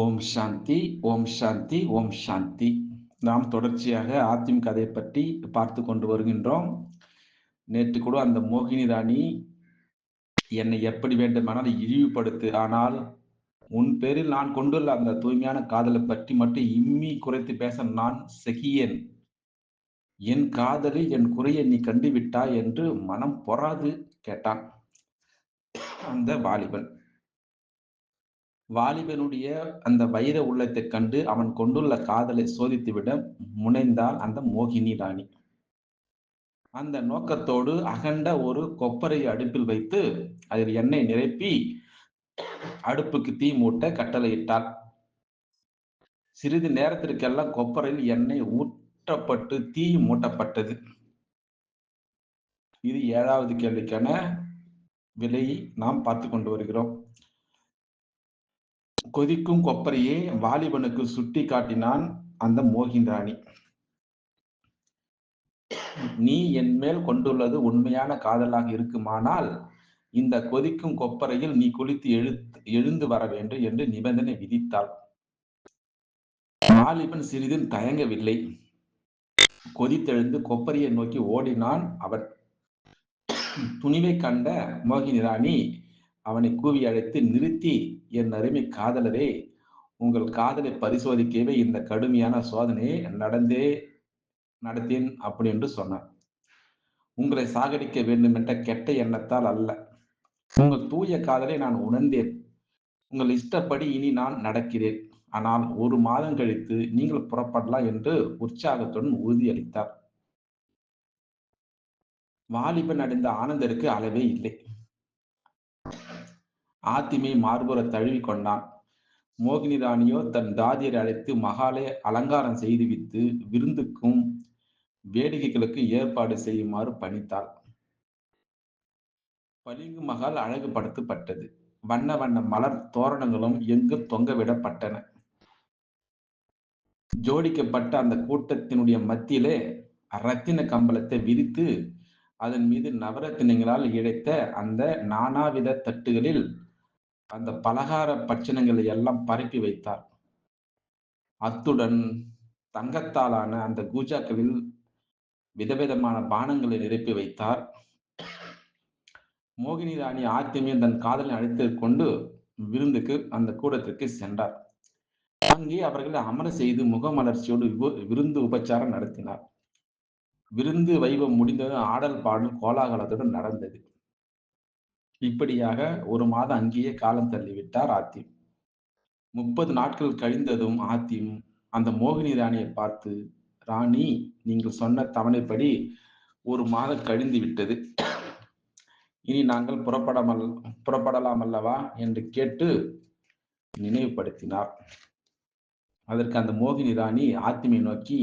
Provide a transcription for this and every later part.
ஓம் சாந்தி ஓம் சாந்தி ஓம் சாந்தி. நாம் தொடர்ச்சியாக ஆத்திம் கதையை பற்றி பார்த்து கொண்டு வருகின்றோம். நேற்று கூட அந்த மோகினி ராணி என்னை எப்படி வேண்டுமானால் இழிவுபடுத்து ஆனால் உன் பேரில் நான் கொண்டுள்ள அந்த தூய்மையான காதலை பற்றி மட்டும் இம்மி குறைத்து பேச நான் செகியன். என் காதலில் என் குறையை நீ கண்டுவிட்டாய் என்று மனம் பொறாது கேட்டான் அந்த வாலிபன். வாலிபனுடைய அந்த வைர உள்ளத்தை கண்டு அவன் கொண்டுள்ள காதலை சோதித்துவிட முனைந்தாள் அந்த மோகினி ராணி. அந்த நோக்கத்தோடு அகண்ட ஒரு கொப்பரை அடுப்பில் வைத்து அதில் எண்ணெய் நிரப்பி அடுப்புக்கு தீ மூட்ட கட்டளையிட்டாள். சிறிது நேரத்திற்கெல்லாம் கொப்பரையில் எண்ணெய் ஊற்றப்பட்டு தீ மூட்டப்பட்டது. இது ஏழாவது கேள்விக்கான விலையை நாம் பார்த்து கொண்டு வருகிறோம். கொதிக்கும் கொப்பரையே வாலிபனுக்கு சுட்டி காட்டினான் அந்த மோகின் ராணி நீ என் மேல் கொண்டுள்ளது உண்மையான காதலாக இருக்குமானால் இந்த கொதிக்கும் கொப்பரையில் நீ குளித்து எழுத்து எழுந்து வர வேண்டும் என்று நிபந்தனை விதித்தாள். வாலிபன் சிறிதும் தயங்கவில்லை. கொதித்தெழுந்து கொப்பரையை நோக்கி ஓடினான் அவன். துணிவை கண்ட மோகினி ராணி அவனை கூவி அழைத்து நிறுத்தி என் அருமை காதலரே உங்கள் காதலை பரிசோதிக்கவே இந்த கடுமையான சோதனையை நடந்தே நடத்தேன் அப்படி என்று சொன்னார். உங்களை சாகடிக்க வேண்டும் என்ற கெட்ட எண்ணத்தால் அல்ல. உங்கள் தூய காதலை நான் உணர்ந்தேன். உங்கள் இஷ்டப்படி இனி நான் நடக்கிறேன். ஆனால் ஒரு மாதம் கழித்து நீங்கள் புறப்படலாம் என்று உற்சாகத்துடன் உறுதியளித்தார். வாலிபன் அடைந்த ஆனந்தருக்கு அளவே இல்லை. ஆத்திமை மார்புற தழுவி கொண்டான். மோகினி ராணியோ தன் தாதியரை அழைத்து மகாலை அலங்காரம் செய்துவித்து விருந்துக்கும் வேடிக்கைகளுக்கு ஏற்பாடு செய்யுமாறு பணித்தாள். பளிங்கு மகால் அழகுபடுத்தப்பட்டது. வண்ண வண்ண மலர் தோரணங்களும் எங்கு தொங்கவிடப்பட்டன. ஜோடிக்கப்பட்ட அந்த கூட்டத்தினுடைய மத்தியிலே ரத்தின கம்பளத்தை விரித்து அதன் மீது நவரத்தினங்களால் இழைத்த அந்த நானாவித தட்டுகளில் அந்த பலகார பட்சணங்களை எல்லாம் பரப்பி வைத்தார். அத்துடன் தங்கத்தாலான அந்த கூஜாக்களில் விதவிதமான பானங்களை நிரப்பி வைத்தார். மோகினி ராணி ஆத்திமியன் தன் காதலை அழைத்து கொண்டு விருந்துக்கு அந்த கூடத்திற்கு சென்றார். அங்கே அவர்களை அமர செய்து முகமலர்ச்சியோடு விருந்து உபச்சாரம் நடத்தினார். விருந்து வைபம் முடிந்ததும் ஆடல் பாடல் கோலாகலத்துடன் நடந்தது. இப்படியாக ஒரு மாதம் அங்கேயே காலம் தள்ளிவிட்டார் ஆத்திம் முப்பது நாட்கள் கழிந்ததும் ஆத்திம் அந்த மோகினி ராணியை பார்த்து ராணி நீங்கள் சொன்ன தவணைப்படி ஒரு மாதம் கழிந்து விட்டது. இனி நாங்கள் புறப்படாமல் புறப்படலாம் அல்லவா? என்று கேட்டு நினைவுபடுத்தினார். அதற்கு அந்த மோகினி ராணி ஆத்திமை நோக்கி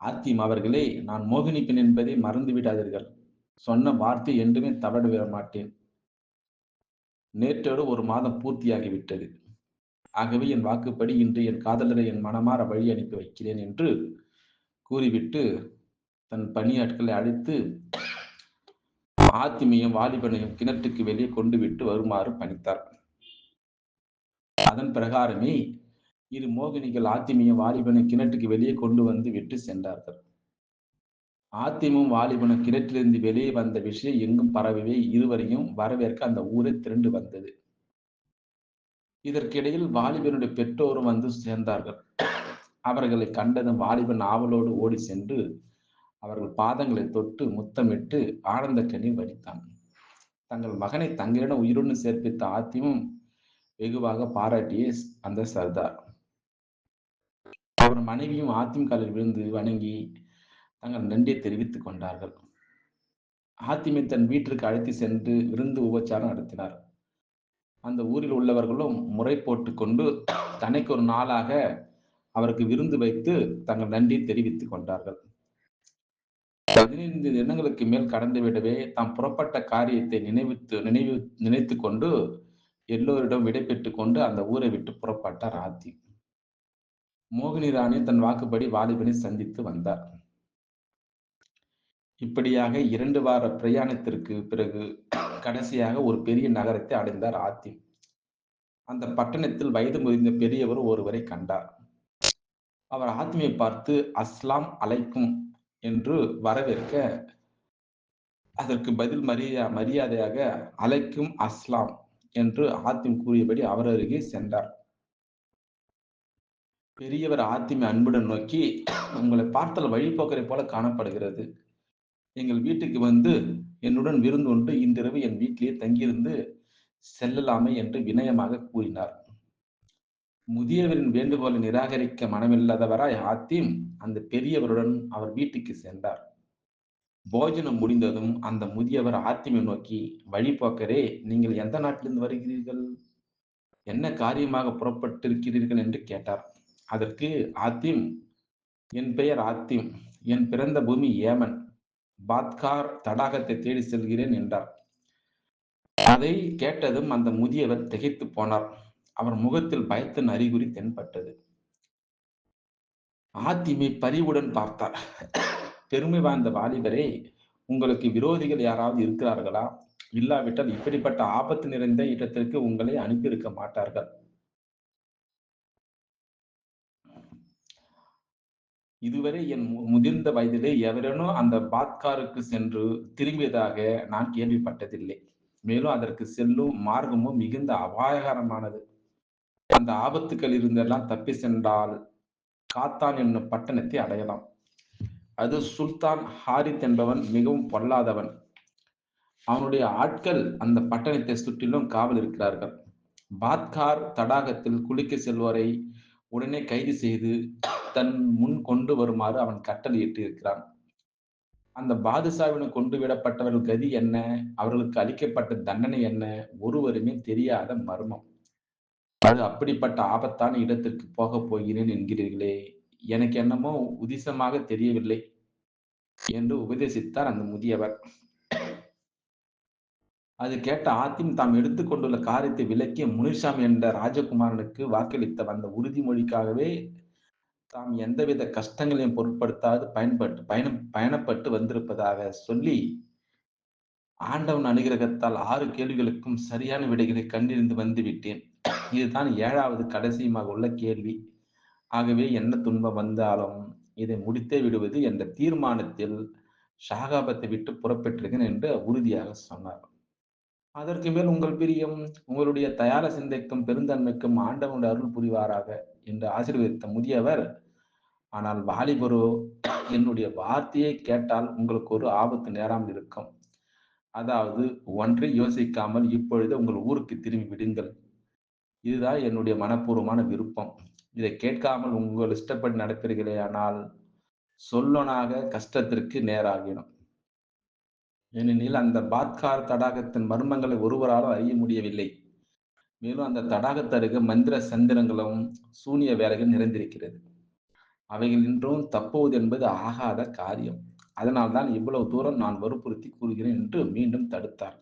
ஆத்திம் அவர்களே நான் மோகினி பெண் என்பதை மறந்து விடாதீர்கள் சொன்ன வார்த்தை என்றுமே தவறு விட மாட்டேன் நேற்றோடு ஒரு மாதம் பூர்த்தியாகிவிட்டது. ஆகவே என் வாக்குப்படி இன்று என் காதலரை என் மனமாற வழி அனுப்பி வைக்கிறேன் என்று கூறிவிட்டு தன் பணியாட்களை அழைத்து ஆத்திமையும் வாலிபனையும் கிணற்றுக்கு வெளியே கொண்டு விட்டு வருமாறு பணித்தார். அதன் பிரகாரமே இரு மோகினிகள் ஆத்திமையும் வாலிபனை கிணற்றுக்கு வெளியே கொண்டு வந்து விட்டு சென்றார்கள். ஆத்திமும் வாலிபனும் கிணற்றிலிருந்து வெளியே வந்த விஷயம் எங்கும் பரவவே இருவரையும் வரவேற்க அந்த ஊரை திரண்டு வந்தது. இதற்கிடையில் வாலிபனுடைய பெற்றோரும் வந்து சேர்ந்தார்கள். அவர்களை கண்டதும் வாலிபன் ஆவலோடு ஓடி சென்று அவர்கள் பாதங்களை தொட்டு முத்தமிட்டு ஆனந்த கண்ணீர் வடித்தான். தங்கள் மகனை தங்களிடம் உயிருடன் சேர்ப்பித்த ஆத்திமும் வெகுவாக பாராட்டிய அந்த சர்தார். அவர் மனைவியும் ஆத்திம் காலில் விழுந்து வணங்கி தங்கள் நன்றியை தெரிவித்துக் கொண்டார்கள். ஆத்திமை தன் வீட்டிற்கு அழைத்து சென்று விருந்து உபச்சாரம் நடத்தினார். அந்த ஊரில் உள்ளவர்களும் முறை போட்டு கொண்டு தனக்கு ஒரு நாளாக அவருக்கு விருந்து வைத்து தங்கள் நன்றியை தெரிவித்துக் கொண்டார்கள். பதினைந்து தினங்களுக்கு மேல் கடந்து விடவே தாம் புறப்பட்ட காரியத்தை நினைவித்து நினைவு நினைத்து கொண்டு எல்லோரிடம் விடைபெற்று கொண்டு அந்த ஊரை விட்டு புறப்பட்டார் ஆத்தி மோகினி ராணி தன் வாக்குப்படி வாலிபனை சந்தித்து வந்தார். இப்படியாக இரண்டு வார பிரயாணத்திற்கு பிறகு கடைசியாக ஒரு பெரிய நகரத்தை அடைந்தார் ஆத்தி அந்த பட்டணத்தில் வயது முதிர்ந்த பெரியவர் ஒருவரை கண்டார். அவர் ஆத்மியை பார்த்து அஸ்லாம் அலைக்கும் என்று வரவேற்க அதற்கு பதில் மரியா மரியாதையாக அலைக்கும் அஸ்லாம் என்று ஆத்திம் கூறியபடி அவர் அருகே சென்றார். பெரியவர் ஆத்திமை அன்புடன் நோக்கி உங்களை பார்த்தால் வழிபோக்கரை போல காணப்படுகிறது. எங்கள் வீட்டுக்கு வந்து என்னுடன் விருந்து ஒன்று இன்றிரவு என் வீட்டிலேயே தங்கியிருந்து செல்லலாமே என்று வினயமாக கூறினார். முதியவரின் வேண்டுகோளை நிராகரிக்க மனமில்லாதவராய் ஆத்திம் அந்த பெரியவருடன் அவர் வீட்டுக்கு சென்றார். போஜனம் முடிந்ததும் அந்த முதியவர் ஆத்திமை நோக்கி வழிபோக்கரே நீங்கள் எந்த நாட்டிலிருந்து வருகிறீர்கள்? என்ன காரியமாக புறப்பட்டிருக்கிறீர்கள்? என்று கேட்டார். அதற்கு ஆத்திம் என் பெயர் ஆத்திம் என் பிறந்த பூமி ஏமன். பாத்கார் தடாகத்தை தேடி செல்கிறேன் என்றார். அதை கேட்டதும் அந்த முதியவர் திகைத்து போனார். அவர் முகத்தில் பயத்தின் அறிகுறி தென்பட்டது. ஆத்திமை பரிவுடன் பார்த்தார். பெருமை வாய்ந்த வாலிபரே உங்களுக்கு விரோதிகள் யாராவது இருக்கிறார்களா? இல்லாவிட்டால் இப்படிப்பட்ட ஆபத்து நிறைந்த இடத்திற்கு உங்களை அனுப்பியிருக்க மாட்டார்கள். இதுவரை என் முதிர்ந்த வயதிலே எவரேனும் அந்த பாத்காருக்கு சென்று திரும்பியதாக நான் கேள்விப்பட்டதில்லை. மேலும் அதற்கு செல்லும் மார்க்கமும் மிகுந்த அபாயகரமானது. அந்த ஆபத்துக்கள் இருந்தெல்லாம் தப்பி சென்றால் காத்தான் என்னும் பட்டணத்தை அடையலாம். அது சுல்தான் ஹாரித் என்பவன் மிகவும் பொல்லாதவன். அவனுடைய ஆட்கள் அந்த பட்டணத்தை சுற்றிலும் காவல் இருக்கிறார்கள் பாத்கார் தடாகத்தில் குளிக்க செல்வோரை உடனே கைது செய்து தன் முன் கொண்டு வருமாறு அவன் கட்டளையிட்டு இருக்கிறான் அந்த பாதுஷாவின கொண்டு விடப்பட்டவர்கள் கதி என்ன? அவர்களுக்கு அளிக்கப்பட்ட தண்டனை என்ன? ஒருவருமே தெரியாத மர்மம். அது அப்படிப்பட்ட ஆபத்தான இடத்திற்கு போக போகிறேன் என்கிறீர்களே எனக்கு என்னமோ உதிசமாக தெரியவில்லை என்று உபதேசித்தார் அந்த முதியவர். அது கேட்ட ஆத்திம் தாம் எடுத்துக்கொண்டுள்ள காரியத்தை விளக்கிய முனிசாமி என்ற ராஜகுமாரனுக்கு வாக்களித்த வந்த உறுதிமொழிக்காகவே தாம் எந்தவித கஷ்டங்களையும் பொருட்படுத்தாது பயன்பட்டு பயணம் பயணப்பட்டு வந்திருப்பதாக சொல்லி ஆண்டவன் அனுகிரகத்தால் ஆறு கேள்விகளுக்கும் சரியான விடைகளை கண்டிருந்து வந்து விட்டேன் இதுதான் ஏழாவது கடைசியுமாக உள்ள கேள்வி. ஆகவே என்ன துன்பம் வந்தாலும் இதை முடித்தே விடுவது என்ற தீர்மானத்தில் ஷாகாபத்தை விட்டு புறப்பட்டிருக்கேன் என்று உறுதியாக சொன்னார். அதற்கு மேல் உங்கள் பிரியம் உங்களுடைய தயார சிந்தைக்கும் பெருந்தன்மைக்கும் ஆண்டவனுடைய அருள் புரிவாராக என்று ஆசீர்வதித்த முதியவர். ஆனால் வாலிபரோ என்னுடைய வார்த்தையை கேட்டால் உங்களுக்கு ஒரு ஆபத்து நேராமல் இருக்கும். அதாவது ஒன்றை யோசிக்காமல் இப்பொழுது உங்கள் ஊருக்கு திரும்பி விடுங்கள். இதுதான் என்னுடைய மனப்பூர்வமான விருப்பம். இதை கேட்காமல் உங்கள் இஷ்டப்படி நடப்பீர்களே ஆனால் சொல்லனாக கஷ்டத்திற்கு நேராகிடும் ஏனெனில் அந்த பாத்கார் தடாகத்தின் மர்மங்களை ஒருவராலும் அறிய முடியவில்லை. மேலும் அந்த தடாகத்தருக மந்திர சந்திரங்களும் சூனிய வேலைகள் நிறைந்திருக்கிறது. அவைகள் இன்றும் தப்புவது என்பது ஆகாத காரியம். அதனால்தான் இவ்வளவு தூரம் நான் வற்புறுத்தி கூறுகிறேன் என்று மீண்டும் தடுத்தார்.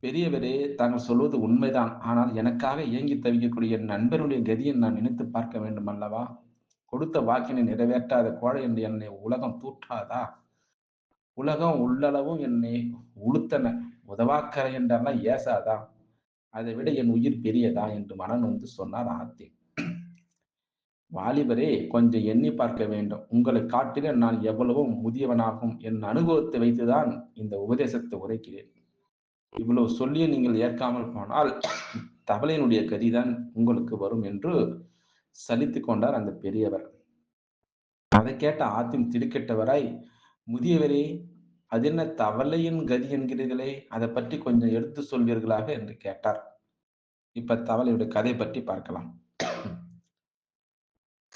பெரியவரே தாங்கள் சொல்வது உண்மைதான். ஆனால் எனக்காக இயங்கி தவிக்கக்கூடிய என் நண்பருடைய கதியை நான் நினைத்து பார்க்க வேண்டும் அல்லவா கொடுத்த வாக்கினை நிறைவேற்றாத கோழை என்று என்னை உலகம் தூற்றாதா? உலகம் உள்ளளவும் என்னை உளுத்தன. உதவாக்கரை என்றெல்லாம் ஏசாதா? அதை விட என் உயிர் பெரியதா? என்று மனம் வந்து சொன்னார் ஆத்தி. வாலிபரே கொஞ்சம் எண்ணி பார்க்க வேண்டும். உங்களை காட்டில நான் எவ்வளவோ முதியவனாகும். என் அனுபவத்தை வைத்துதான் இந்த உபதேசத்தை உரைக்கிறேன். இவ்வளவு சொல்லிய நீங்கள் ஏற்காமல் போனால் தவளையினுடைய கதிதான் உங்களுக்கு வரும் என்று சலித்து கொண்டார் அந்த பெரியவர். அதை கேட்ட ஆத்திம் திடுக்கெட்டவராய் முதியவரே அது என்ன தவளையின் கதி என்கிறீர்களே? அதை பற்றி கொஞ்சம் எடுத்து சொல்வீர்களாக? என்று கேட்டார். இப்ப தவளையுடைய கதை பற்றி பார்க்கலாம்.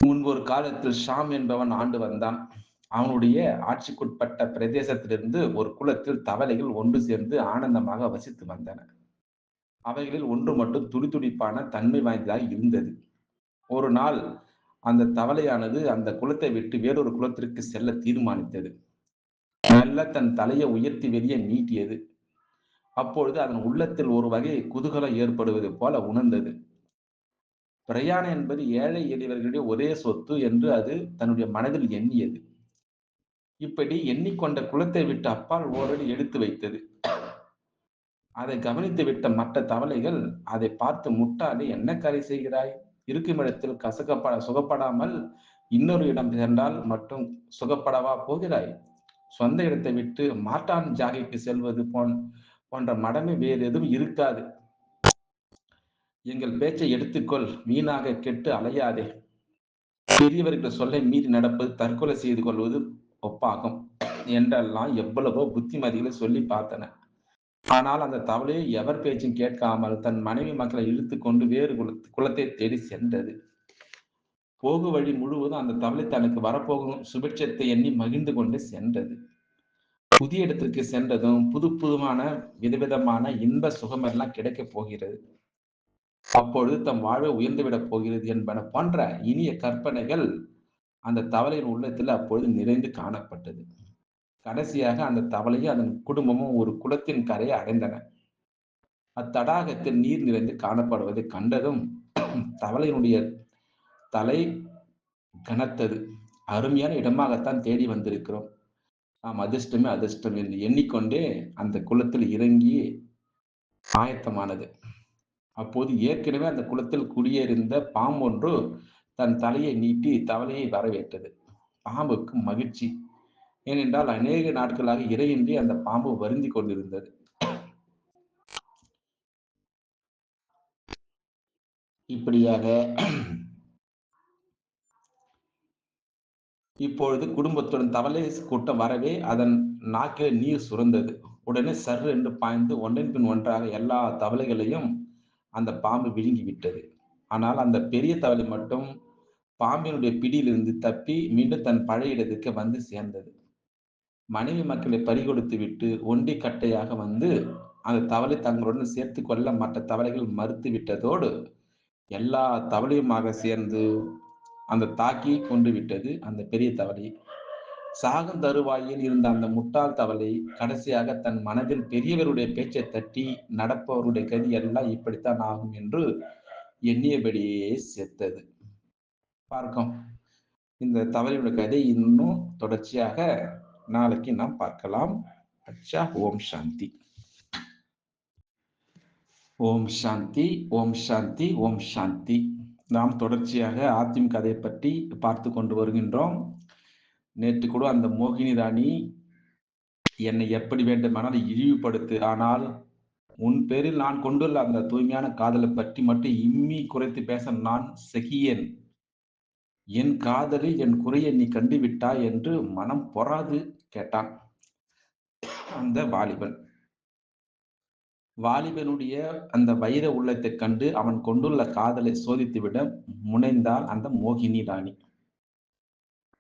முன்பு ஒரு காலத்தில் ஷாம் என்பவன் ஆண்டு வந்தான். அவனுடைய ஆட்சிக்குட்பட்ட பிரதேசத்திலிருந்து ஒரு குலத்தில் தவளைகள் ஒன்று சேர்ந்து ஆனந்தமாக வசித்து வந்தன. அவைகளில் ஒன்று மட்டும் துடிதுடிப்பான தன்மை வாய்ந்ததாக இருந்தது. ஒரு நாள் அந்த தவளையானது அந்த குலத்தை விட்டு வேறொரு குலத்திற்கு செல்ல தீர்மானித்தது. மெல்ல தன் தலையை உயர்த்தி வெளியே நீட்டியது. அப்பொழுது அதன் உள்ளத்தில் ஒரு வகை குதூகலம் ஏற்படுவது போல உணர்ந்தது. பிரயாணம் என்பது ஏழை எளியவர்களுடைய ஒரே சொத்து என்று அது தன்னுடைய மனதில் எண்ணியது. இப்படி எண்ணிக்கொண்ட குளத்தை விட்டு அப்பால் ஓரடி எடுத்து வைத்தது. அதை கவனித்து விட்ட மற்ற தவளைகள் அதை பார்த்து முட்டாளே என்ன கரை செய்கிறாய்? இருக்கும் இடத்தில் கசக்கப்பட சுகப்படாமல் இன்னொரு இடம் சென்றால் மட்டும் சுகப்படவா போகிறாய்? சொந்த இடத்தை விட்டு மாட்டான் ஜாகைக்கு செல்வது போன் போன்ற மடமை வேறு எதுவும் இருக்காது. எங்கள் பேச்சை எடுத்துக்கொள் வீணாக கெட்டு அலையாதே. பெரியவர்கள் சொல்லை மீறி நடப்பது தற்கொலை செய்து கொள்வது ஒப்பாகும் என்றெல்லாம் எவ்வளவோ புத்திமதிகளை சொல்லி பார்த்தன. ஆனால் அந்த தவளையை எவர் பேச்சும் கேட்காமல் தன் மனைவி மக்களை இழுத்து கொண்டு வேறு குலத்தை தேடி சென்றது. போகு வழி முழுவதும் அந்த தவளை தனக்கு வரப்போகும் சுபிட்சத்தை எண்ணி மகிழ்ந்து கொண்டு சென்றது. புதிய இடத்திற்கு சென்றதும் புது புதுமான விதவிதமான இன்ப சுகமெல்லாம் கிடைக்கப் போகிறது. அப்பொழுது தம் வாழ்வை உயர்ந்துவிடப் போகிறது என்பன போன்ற இனிய கற்பனைகள் அந்த தவளையின் உள்ளத்தில் அப்பொழுது நிறைந்து காணப்பட்டது. கடைசியாக அந்த தவளையும் அதன் குடும்பமும் ஒரு குளத்தின் கரையை அடைந்தன. அத்தடாகத்தில் நீர் நிறைந்து காணப்படுவதை கண்டதும் தவளையினுடைய தலை கனத்தது. அருமையான இடமாகத்தான் தேடி வந்திருக்கிறோம். நாம் அதிர்ஷ்டமே அதிர்ஷ்டம் என்று எண்ணிக்கொண்டே அந்த குளத்தில் இறங்கி ஆயத்தமானது. அப்போது ஏற்கனவே அந்த குளத்தில் குடியேறிந்த பாம்பு ஒன்று தன் தலையை நீட்டி தவளையை வரவேற்றது. பாம்புக்கு மகிழ்ச்சி. ஏனென்றால் அநேக நாட்களாக இறையின்றி அந்த பாம்பு வருந்தி கொண்டிருந்தது. இப்படியாக இப்பொழுது குடும்பத்துடன் தவளை கூட்டம் வரவே அதன் நாக்கில் நீர் சுரந்தது. உடனே சர் என்று பாய்ந்து ஒன்றின் பின் ஒன்றாக எல்லா தவளைகளையும் அந்த பாம்பு விழுங்கி விட்டது ஆனால் அந்த பெரிய தவளை மட்டும் பாம்பினுடைய பிடியிலிருந்து தப்பி மீண்டும் தன் பழைய இடத்துக்கு வந்து சேர்ந்தது. மனைவி மக்களை பறிகொடுத்து விட்டு ஒண்டி கட்டையாக வந்து அந்த தவளை தங்களுடன் சேர்த்து கொள்ள மற்ற தவளைகள் மறுத்து விட்டதோடு எல்லா தவளையுமாக சேர்ந்து அந்த தாக்கி கொண்டு விட்டது அந்த பெரிய தவளை. சாகம் தருவாயில் இருந்த அந்த முட்டாள் தவளை கடைசியாக தன் மனதில் பெரியவருடைய பேச்சை தட்டி நடப்பவருடைய கதி எல்லாம் இப்படித்தான் ஆகும் என்று எண்ணியபடியே செத்தது. பார்க்கும். இந்த தவளையுடைய கதை இன்னும் தொடர்ச்சியாக நாளைக்கு நாம் பார்க்கலாம். அச்சா ஓம் சாந்தி. ஓம் சாந்தி ஓம் சாந்தி ஓம் சாந்தி. நாம் தொடர்ச்சியாக அதிமுக கதை பற்றி பார்த்து கொண்டு வருகின்றோம். நேற்று கூட அந்த மோகினி ராணி என்னை எப்படி வேண்டுமானால் இழிவுபடுத்து ஆனால் உன் பேரில் நான் கொண்டுள்ள அந்த தூய்மையான காதலை பற்றி மட்டும் இம்மி குறைத்து பேச நான் செகியன். என் காதலில் என் குறையை நீ கண்டுவிட்டாய் என்று மனம் பொறாது கேட்டான் அந்த வாலிபன். வாலிபனுடைய அந்த வைர உள்ளத்தை கண்டு அவன் கொண்டுள்ள காதலை சோதித்துவிட முனைந்தாள் அந்த மோகினி ராணி.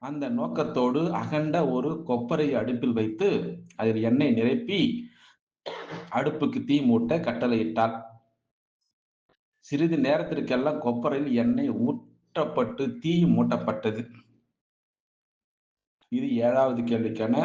அந்த நோக்கத்தோடு அகண்ட ஒரு கொப்பரை அடுப்பில் வைத்து அதில் எண்ணெய் நிரப்பி அடுப்புக்கு தீ மூட்ட கட்டளையிட்டார் சிறிது நேரத்திற்கெல்லாம் கொப்பரையில் எண்ணெய் ஊற்றப்பட்டு தீ மூட்டப்பட்டது. இது ஏழாவது கேள்விக்கான